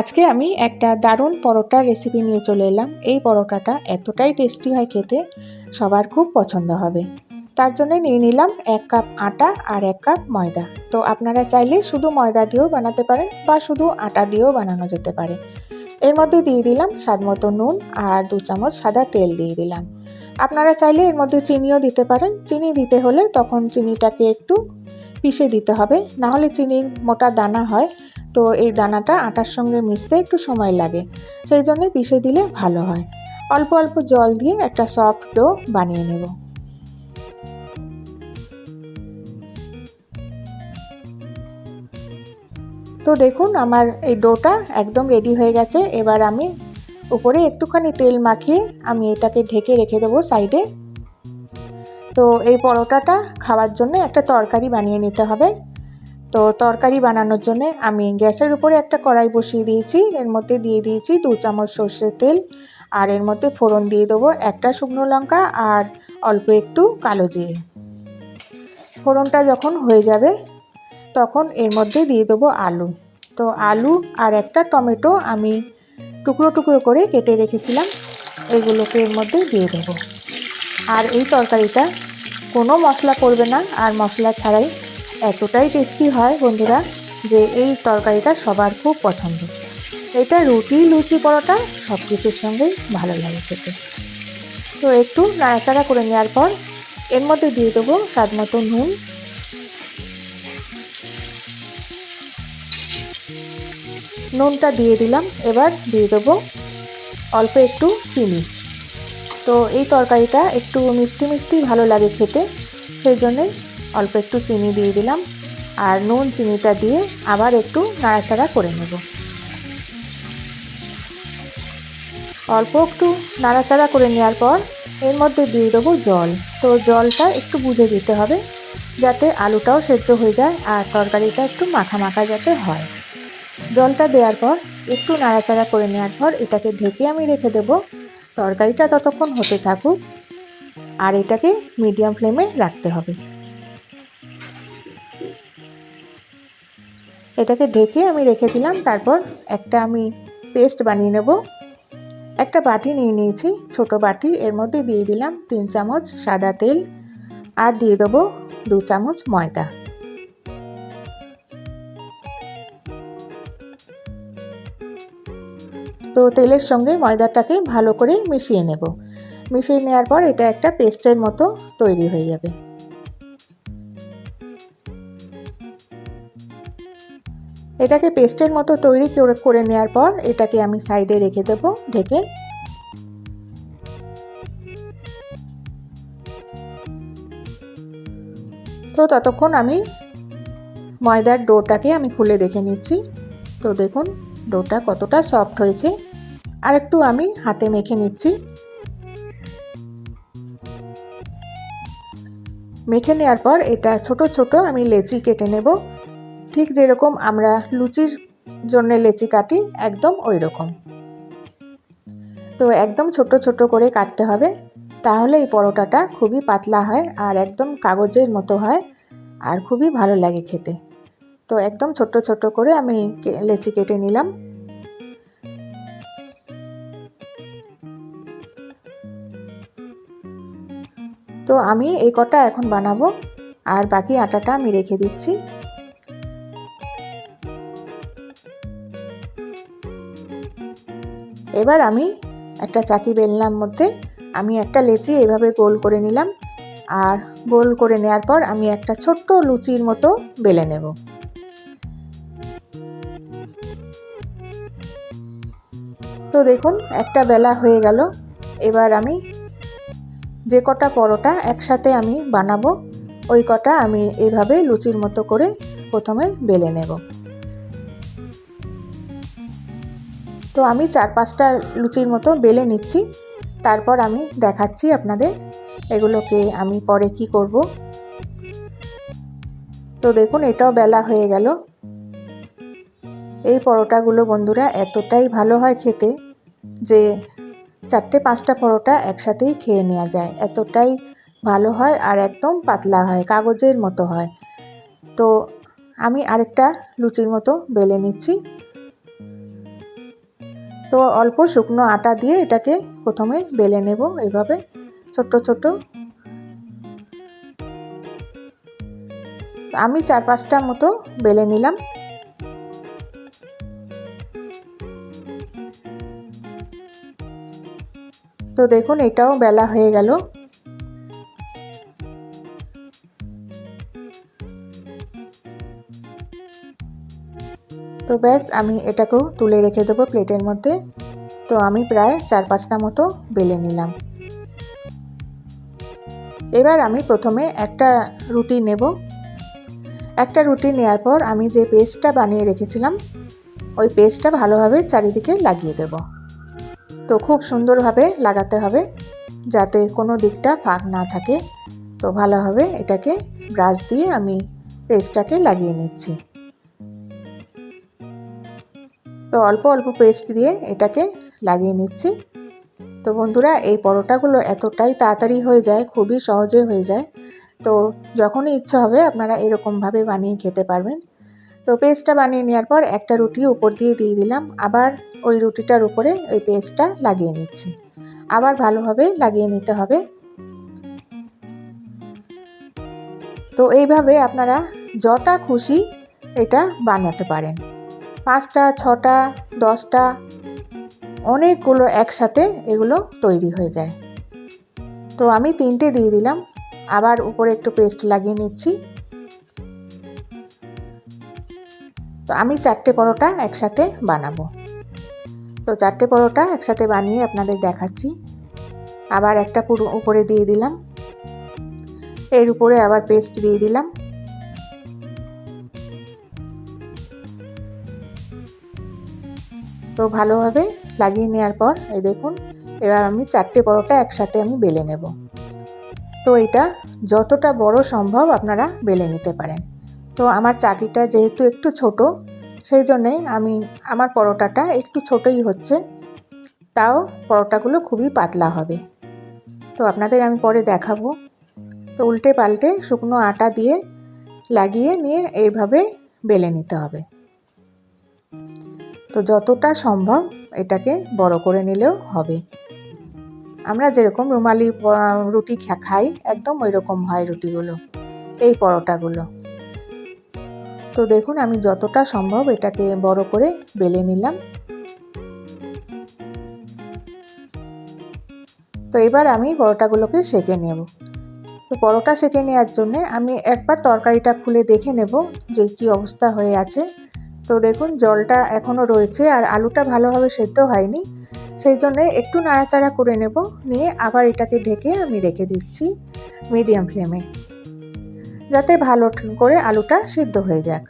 আজকে আমি একটা দারুণ পরোটার রেসিপি নিয়ে চলে এলাম। এই পরোটাটা এতটাই টেস্টি হয় খেতে, সবার খুব পছন্দ হবে। তার জন্য নিয়ে নিলাম এক কাপ আটা আর এক কাপ ময়দা। তো আপনারা চাইলে শুধু ময়দা দিয়েও বানাতে পারেন বা শুধু আটা দিয়েও বানানো যেতে পারে। এর মধ্যে দিয়ে দিলাম স্বাদ মতো নুন আর দু চামচ সাদা তেল দিয়ে দিলাম। আপনারা চাইলে এর মধ্যে চিনিও দিতে পারেন। চিনি দিতে হলে তখন চিনিটাকে একটু পিষে দিতে হবে। না হলে চিনির মোটা দানা হয়। তো এই দানাটা আটার সঙ্গে মিশতে একটু সময় লাগে। সেই জন্যে পিষে দিলে ভালো হয়। অল্প অল্প জল দিয়ে একটা সফট ডো বানিয়ে নেব। তো দেখুন আমার এই ডোটা একদম রেডি হয়ে গেছে। এবার আমি উপরে একটুখানি তেল মাখিয়ে আমি এটাকে ঢেকে রেখে দেবো সাইডে তো এই পরোটাটা খাওয়ার জন্য একটা তরকারি বানিয়ে নিতে হবে। তো তরকারি বানানোর জন্য আমি গ্যাসের উপরে একটা কড়াই বসিয়ে দিয়েছি। এর মধ্যে দিয়ে দিয়েছি দু চামচ সর্ষের তেল। আর এর মধ্যে ফোড়ন দিয়ে দেবো একটা শুকনো লঙ্কা আর অল্প একটু কালো জিরে। ফোড়নটা যখন হয়ে যাবে, তখন এর মধ্যে দিয়ে দেবো আলু। তো আলু আর একটা টমেটো আমি টুকরো টুকরো করে কেটে রেখেছিলাম। এগুলোকে এর মধ্যে দিয়ে দেবো। আর এই তরকারিটা কোনো মশলা করবে না, আর মশলা ছাড়াই এতটাই টেস্টি হয় বন্ধুরা যে এই তরকারিটা সবার খুব পছন্দ। এটা রুটি, লুচি, পরোটা সব কিছুর সঙ্গেই ভালো লাগে খেতে। তো একটু নাড়াচাড়া করে নেওয়ার পর এর মধ্যে দিয়ে দেবো স্বাদ মতো নুন। নুনটা দিয়ে দিলাম, এবার দিয়ে দেবো অল্প একটু চিনি। তো এই তরকারিটা একটু মিষ্টি মিষ্টি ভালো লাগে খেতে সেই জন্যে অল্প একটু চিনি দিয়ে দিলাম। আর নুন চিনিটা দিয়ে আবার একটু নাড়াচাড়া করে নেব। অল্প একটু নাড়াচাড়া করে নেওয়ার পর এর মধ্যে দিয়ে দেবো জল। তো জলটা একটু বুঝে দিতে হবে যাতে আলুটাও সেদ্ধ হয়ে যায় আর তরকারিটা একটু মাখা মাখা যাতে হয়। জলটা দেওয়ার পর একটু নাড়াচাড়া করে নেওয়ার পর এটাকে ঢেকে আমি রেখে দেব। তরকারিটা ততক্ষণ হতে থাকুক আর এটাকে মিডিয়াম ফ্লেমে রাখতে হবে। এটাকে ঢেকে আমি রেখে দিলাম, তারপর একটা আমি পেস্ট বানিয়ে নেব। একটা বাটি নিয়ে নিয়েছি, ছোট বাটি, এর মধ্যে দিয়ে দিলাম তিন চামচ সাদা তেল আর দিয়ে দেবো দু চামচ ময়দা। তো তেলের সঙ্গে ময়দাটাকে ভালো করে মিশিয়ে নেব। মিশিয়ে নেওয়ার পর এটা একটা পেস্টের মতো তৈরি হয়ে যাবে। এটাকে পেস্টের মতো তৈরি করে নেওয়ার পর এটাকে আমি সাইডে রেখে দেবো ঢেকে। তো ততক্ষণ আমি ময়দার ডোটাকে আমি খুলে দেখে নিচ্ছি। তো দেখুন ডোটা কতটা সফট হয়েছে? আর একটু আমি হাতে মেখে নিচ্ছি। মেখে নেওয়ার পর এটা ছোট ছোট আমি লেচি কেটে নেব। ঠিক যেরকম আমরা লুচির জন্য লেচি কাটি, একদম ওই রকম তো একদম ছোট ছোট করে কাটতে হবে। তাহলে এই পরোটাটা খুবই পাতলা হয় আর একদম কাগজের মতো হয় আর খুবই ভালো লাগে খেতে। তো একদম ছোট ছোট করে আমি লেচি কেটে নিলাম। তো আমি এই কটা এখন বানাবো, আর বাকি আটাটা আমি রেখে দিচ্ছি। এবার আমি একটা চাকি বেলনার মধ্যে আমি একটা লেচি এভাবে গোল করে নিলাম, আর গোল করে নেওয়ার পর আমি একটা ছোট্ট লুচির মতো বেলে নেব। তো দেখুন, একটা বেলা হয়ে গেল। এবার আমি যে কটা পরোটা একসাথে আমি বানাবো, ওই কটা আমি এইভাবে লুচির মতো করে প্রথমে বেলে নেব। তো আমি চার পাঁচটা লুচির মতো বেলে নিচ্ছি। তারপর আমি দেখাচ্ছি আপনাদের এগুলোকে আমি পরে কি করব। তো দেখুন, এটাও বেলা হয়ে গেল। এই পরোটাগুলো বন্ধুরা এতটাই ভালো হয় খেতে যে চারটে পাঁচটা পরোটা একসাথেই খেয়ে নেওয়া যায়। এতটাই ভালো হয় আর একদম পাতলা হয়, কাগজের মতো হয়। তো আমি আরেকটা লুচির মতো বেলে নিচ্ছি। তো অল্প শুকনো আটা দিয়ে এটাকে প্রথমে বেলে নেব এইভাবে ছোট্ট ছোট আমি চার পাঁচটা মতো বেলে নিলাম। তো দেখুন, এটাও বেলা হয়ে গেল। তো ব্যাস, আমি এটাকেও তুলে রেখে দেবো প্লেটের মধ্যে। তো আমি প্রায় চার পাঁচটা মতো বেলে নিলাম। এবার আমি প্রথমে একটা রুটি নেব। একটা রুটি নেওয়ার পর আমি যে পেস্টটা বানিয়ে রেখেছিলাম, ওই পেস্টটা ভালোভাবে চারিদিকে লাগিয়ে দেব। তো খুব সুন্দরভাবে লাগাতে হবে যাতে কোনো দিকটা ফাঁক না থাকে। তো ভালোভাবে এটাকে ব্রাশ দিয়ে আমি পেস্টটাকে লাগিয়ে নিচ্ছি। তো অল্প অল্প পেস্ট দিয়ে এটাকে লাগিয়ে নিচ্ছি। তো বন্ধুরা, এই পরোটাগুলো এতটাই তাড়াতাড়ি হয়ে যায়, খুবই সহজে হয়ে যায়। তো যখনই ইচ্ছা হবে আপনারা এরকমভাবে বানিয়ে খেতে পারবেন। তো পেস্টটা বানিয়ে নেওয়ার পর একটা রুটি উপর দিয়ে দিয়ে দিলাম। আবার ওই রুটিটার উপরে ওই পেস্টটা লাগিয়ে নিচ্ছি। আবার ভালোভাবে লাগিয়ে নিতে হবে। তো এইভাবে আপনারা যটা খুশি এটা বানাতে পারেন। পাঁচটা, ছটা, দশটা অনেকগুলো একসাথে এগুলো তৈরি হয়ে যায়। তো আমি তিনটে দিয়ে দিলাম। আবার উপরে একটু পেস্ট লাগিয়ে নিচ্ছি। তো আমি চারটে পরোটা একসাথে বানাবো। তো চারটে পরোটা একসাথে বানিয়ে আপনাদের দেখাচ্ছি। আবার একটা পুরো উপরে দিয়ে দিলাম। এর উপরে আবার পেস্ট দিয়ে দিলাম। তো ভালোভাবে লাগিয়ে নেওয়ার পর, এই দেখুন, এবার আমি চারটে পরোটা একসাথে আমি বেলে নেব। তো এটা যতটা বড় সম্ভব আপনারা বেলে নিতে পারেন। তো আমার চাকিটা যেহেতু একটু ছোট, সেই জন্যে আমি, আমার পরোটাটা একটু ছোটই হচ্ছে। তাও পরোটাগুলো খুবই পাতলা হবে। তো আপনাদের আমি পরে দেখাবো। তো উল্টে পাল্টে শুকনো আটা দিয়ে লাগিয়ে নিয়ে এইভাবে বেলে নিতে হবে। তো যতটা সম্ভব এটাকে বড় করে নিলেও হবে। আমরা যেরকম রুমালি রুটি খাই, একদম ওই রকম হয় রুটিগুলো, এই পরোটাগুলো। তো দেখুন, আমি যতটা সম্ভব এটাকে বড় করে বেলে নিলাম। তো এবার আমি পরোটাগুলোকে সেকে নেব। তো পরোটা সেকে নেওয়ার জন্যে আমি একবার তরকারিটা খুলে দেখে নেব যে কি অবস্থা হয়ে আছে। তো দেখুন, জলটা এখনও রয়েছে আর আলুটা ভালোভাবে সেদ্ধ হয়নি। সেই জন্যে একটু নাড়াচাড়া করে নেব। নিয়ে আবার এটাকে ঢেকে আমি রেখে দিচ্ছি মিডিয়াম ফ্লেমে। যাতে ভালো করে আলুটা সিদ্ধ হয়ে যাক।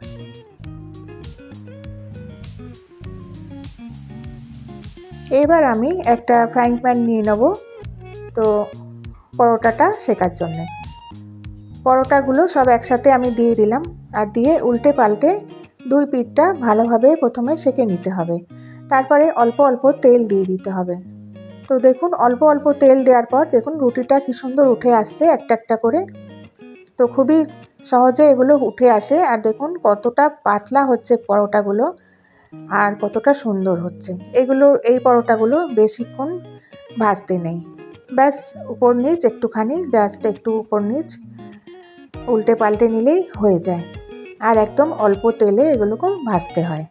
এবার আমি একটা ফ্রাইং প্যান নিয়ে নেব। তো পরোটাটা শেখার জন্যে। পরোটাগুলো সব একসাথে আমি দিয়ে দিলাম। আর দিয়ে উল্টে পাল্টে দুই পিঠটা ভালোভাবে প্রথমে সেকে নিতে হবে। তারপরে অল্প অল্প তেল দিয়ে দিতে হবে। তো দেখুন, অল্প অল্প তেল দেওয়ার পর দেখুন, রুটিটা কী সুন্দর উঠে আসছে একটা একটা করে। তো খুবই সহজে এগুলো উঠে আসে। আর দেখুন কতটা পাতলা হচ্ছে পরোটাগুলো আর কতটা সুন্দর হচ্ছে। এগুলো, এই পরোটাগুলো বেশিক্ষণ ভাজতে নেই। ব্যাস, উপর নিচ একটুখানি জাস্ট একটু উপর নিচ উল্টে পাল্টে নিলেই হয়ে যায়। আর একদম অল্প তেলে এগুলোকে ভাজতে হয়।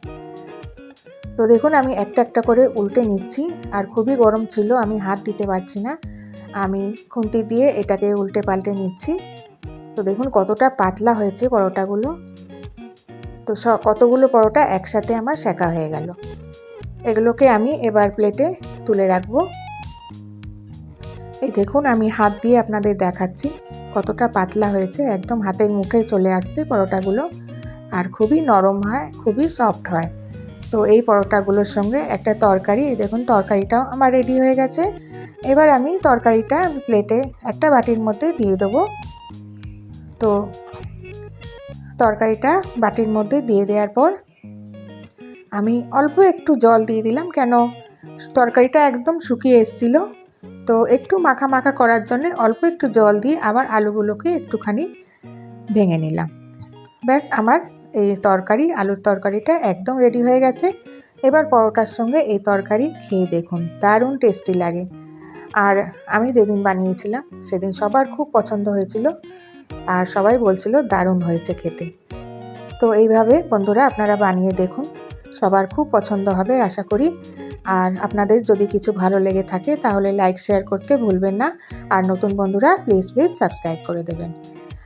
তো দেখুন আমি একটা একটা করে উল্টে নিচ্ছি। আর খুবই গরম ছিল, আমি হাত দিতে পারছি না। আমি খুন্তি দিয়ে এটাকে উল্টে পাল্টে নিচ্ছি। দেখুন কতটা পাতলা হয়েছে পরোটাগুলো। তো স, কতগুলো পরোটা একসাথে আমার শেখা হয়ে গেল। এগুলোকে আমি এবার প্লেটে তুলে রাখব। এই দেখুন আমি হাত দিয়ে আপনাদের দেখাচ্ছি কতটা পাতলা হয়েছে। একদম হাতের মুখে চলে আসছে পরোটাগুলো। আর খুবই নরম হয়, খুবই সফট হয়। তো এই পরোটাগুলোর সঙ্গে একটা তরকারি, এই দেখুন তরকারিটাও আমার রেডি হয়ে গেছে। এবার আমি তরকারিটা প্লেটে একটা বাটির মধ্যে দিয়ে দেবো। তো তরকারিটা বাটির মধ্যে দিয়ে দেওয়ার পর আমি অল্প একটু জল দিয়ে দিলাম কেন তরকারিটা একদম শুকিয়ে এসেছিল। তো একটু মাখা মাখা করার জন্য অল্প একটু জল দিয়ে আবার আলুগুলোকে একটুখানি ভেঙে নিলাম। ব্যাস আমার এই তরকারি, আলুর তরকারিটা একদম রেডি হয়ে গেছে। এবার পরোটার সঙ্গে এই তরকারি খেয়ে দেখুন, দারুণ টেস্টি লাগে। আর আমি যেদিন বানিয়েছিলাম, সেদিন সবার খুব পছন্দ হয়েছিল। আর সবাই বলছিল দারুণ হয়েছে খেতে। তো এইভাবে বন্ধুরা আপনারা বানিয়ে দেখুন। সবার খুব পছন্দ হবে আশা করি। আর আপনাদের যদি কিছু ভালো লেগে থাকে তাহলে লাইক, শেয়ার করতে ভুলবেন না। আর নতুন বন্ধুরা প্লিজ প্লিজ সাবস্ক্রাইব করে দেবেন।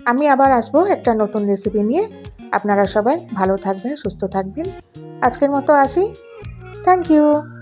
আমি আবার আসব একটা নতুন রেসিপি নিয়ে। আপনারা সবাই ভালো থাকবেন, সুস্থ থাকবেন। আজকের মতো আসি। Thank you.